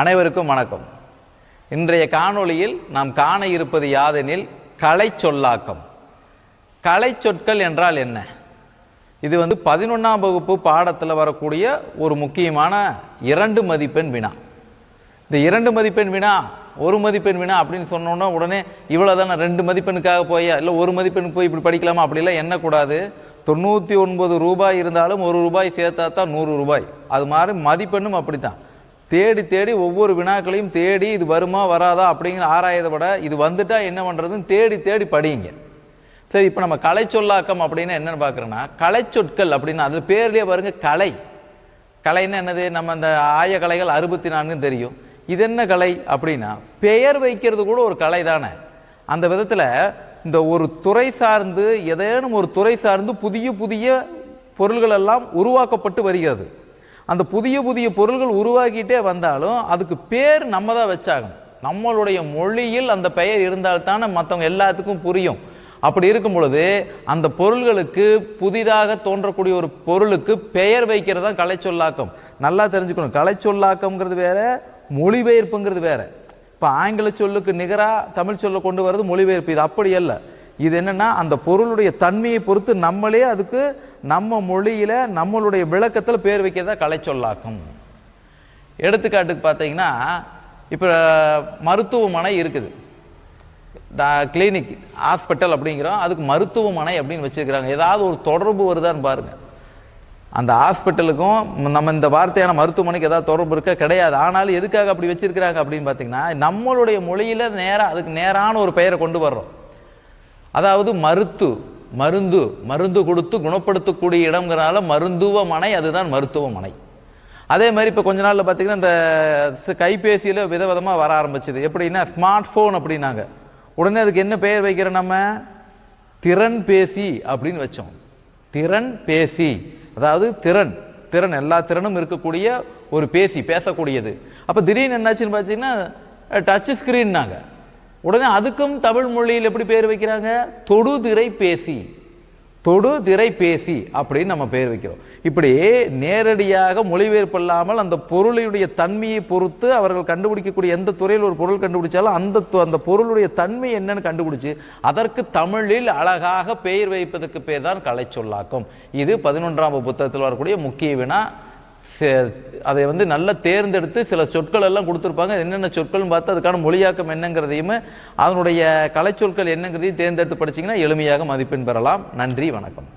அனைவருக்கும் வணக்கம். இன்றைய காணொளியில் நாம் காண இருப்பது யாதெனில் கலை சொல்லாக்கம். கலை சொற்கள் என்றால் என்ன? இது வந்து பதினொன்றாம் வகுப்பு பாடத்தில் வரக்கூடிய ஒரு முக்கியமான இரண்டு மதிப்பெண் வினா. இந்த இரண்டு மதிப்பெண் வினா ஒரு மதிப்பெண் வினா அப்படின்னு சொன்னோன்னா உடனே இவ்வளோ தானே ரெண்டு மதிப்பெண்ணுக்காக போய்? இல்லை ஒரு மதிப்பெண் போய் இப்படி படிக்கலாமா? அப்படிலாம் எண்ணக்கூடாது தொண்ணூற்றி ஒன்பது ரூபாய் இருந்தாலும் ஒரு ரூபாய் சேர்த்தா தான் நூறு ரூபாய். அது மாதிரி மதிப்பெண்ணும் அப்படி தான் தேடி தேடி ஒவ்வொரு வினாக்களையும் தேடி இது வருமா வராதா அப்படிங்கிற ஆராயதை விட இது வந்துட்டா என்ன பண்ணுறதுன்னு தேடி தேடி படியுங்க. சரி இப்போ நம்ம கலை சொல்லாக்கம் அப்படின்னு என்னென்னு பார்க்குறோன்னா கலை சொற்கள் அப்படின்னு அது பேர்லேயே பாருங்கள் கலை. கலைன்னா என்னது? நம்ம அந்த ஆய கலைகள் அறுபத்தி நான்குன்னு தெரியும். இது என்ன கலை அப்படின்னா பெயர் வைக்கிறது கூட ஒரு கலை தானே. அந்த விதத்தில் இந்த ஒரு துறை சார்ந்து ஏதேனும் ஒரு துறை சார்ந்து புதிய புதிய பொருள்களெல்லாம் உருவாக்கப்பட்டு வருகிறது. அந்த புதிய புதிய பொருள்கள் உருவாக்கிட்டே வந்தாலும் அதுக்கு பேர் நம்ம தான் வச்சாகணும். நம்மளுடைய மொழியில் அந்த பெயர் இருந்தால்தானே மற்றவங்க எல்லாத்துக்கும் புரியும். அப்படி இருக்கும் பொழுது அந்த பொருள்களுக்கு புதிதாக தோன்றக்கூடிய ஒரு பொருளுக்கு பெயர் வைக்கிறது தான் கலை சொல்லாக்கம் நல்லா தெரிஞ்சுக்கணும். கலை சொல்லாக்கம்ங்கிறது வேற மொழிபெயர்ப்புங்கிறது வேற. இப்போ ஆங்கில சொல்லுக்கு நிகராக தமிழ் சொல்ல கொண்டு வர்றது மொழிபெயர்ப்பு. இது அப்படி அல்ல. இது என்னன்னா அந்த பொருளுடைய தன்மையை பொறுத்து நம்மளே அதுக்கு நம்ம மொழியில் நம்மளுடைய விளக்கத்தில் பேர் வைக்கிறதா கலை எடுத்துக்காட்டுக்கு பார்த்தீங்கன்னா இப்போ மருத்துவமனை இருக்குது. கிளினிக் ஹாஸ்பிட்டல் அப்படிங்கிறோம். அதுக்கு மருத்துவமனை அப்படின்னு வச்சுருக்கிறாங்க. ஏதாவது ஒரு தொடர்பு வருதான்னு பாருங்கள் அந்த ஹாஸ்பிட்டலுக்கும் நம்ம இந்த வார்த்தையான மருத்துவமனைக்கு ஏதாவது தொடர்பு இருக்க? கிடையாது. ஆனாலும் எதுக்காக அப்படி வச்சுருக்கிறாங்க அப்படின்னு பார்த்தீங்கன்னா நம்மளுடைய மொழியில் நேராக அதுக்கு நேரான ஒரு பெயரை கொண்டு வர்றோம். அதாவது மருத்து மருந்து மருந்து கொடுத்து குணப்படுத்தக்கூடிய இடங்கிறனால மருந்துவமனை அதுதான் மருத்துவமனை. அதே மாதிரி இப்போ கொஞ்ச நாளில் பார்த்தீங்கன்னா இந்த கைபேசியில் விதவிதமாக வர ஆரம்பிச்சது. எப்படின்னா ஸ்மார்ட் ஃபோன் அப்படின்னாங்க. உடனே அதுக்கு என்ன பெயர் வைக்கிறோம் நம்ம? திறன் பேசி அப்படின்னு வச்சோம். திறன் பேசி. அதாவது திறன். திறன் எல்லா திறனும் இருக்கக்கூடிய ஒரு பேசி பேசக்கூடியது. அப்போ திடீர்னு என்னாச்சுன்னு பார்த்தீங்கன்னா டச் ஸ்க்ரீன்னாங்க உடனே அதுக்கும் தமிழ் மொழியில் எப்படி பேர் வைக்கிறாங்க? தொடுதிரை பேசி. தொடுதிரை பேசி அப்படின்னு நம்ம பேர் வைக்கிறோம். இப்படி நேரடியாக மொழிபெயர்ப்பு இல்லாமல் அந்த பொருளுடைய தன்மையை பொறுத்து அவர்கள் கண்டுபிடிக்கக்கூடிய எந்த துறையில் ஒரு பொருள் கண்டுபிடிச்சாலும் அந்த அந்த பொருளுடைய தன்மை என்னன்னு கண்டுபிடிச்சு அதற்கு தமிழில் அழகாக பெயர் வைப்பதற்கு பேர் தான் கலை சொல்லாக்கும் இது பதினொன்றாம் புத்தகத்தில் வரக்கூடிய முக்கிய வினா. அதை வந்து நல்லா தேர்ந்தெடுத்து சில சொற்கள் எல்லாம் கொடுத்துருப்பாங்க என்னென்ன சொற்கள்னு பார்த்து அதுக்கான மொழியாக்கம் என்னங்கிறதையும் அதனுடைய கலைச்சொற்கள் என்னங்கிறதையும் தேர்ந்தெடுத்து படிச்சீங்கன்னா எளிமையாக மதிப்பெண் பெறலாம். நன்றி வணக்கம்.